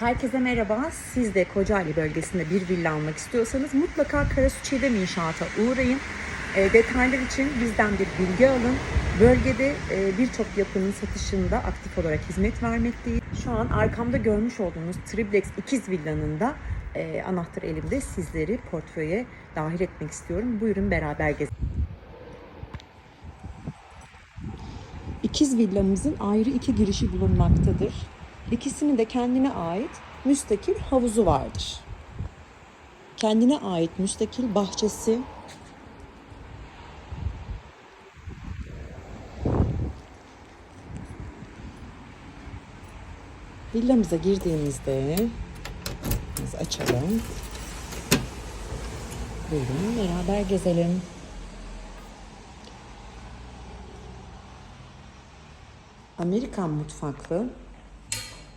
Herkese merhaba. Siz de Kocaeli bölgesinde bir villa almak istiyorsanız mutlaka Karasu Çiğdem İnşaat'a uğrayın. E, detaylar için bizden bir bilgi alın. Bölgede e, birçok yapının satışında aktif olarak hizmet vermekteyiz. Şu an arkamda görmüş olduğunuz Triplex ikiz villanın da e, anahtar elimde sizleri portföye dahil etmek istiyorum. Buyurun beraber gezelim. İkiz villamızın ayrı iki girişi bulunmaktadır. İkisinin de kendine ait müstakil havuzu vardır. Kendine ait müstakil bahçesi, villamıza girdiğimizde biz açalım. Buyurun beraber gezelim. Amerikan mutfaklı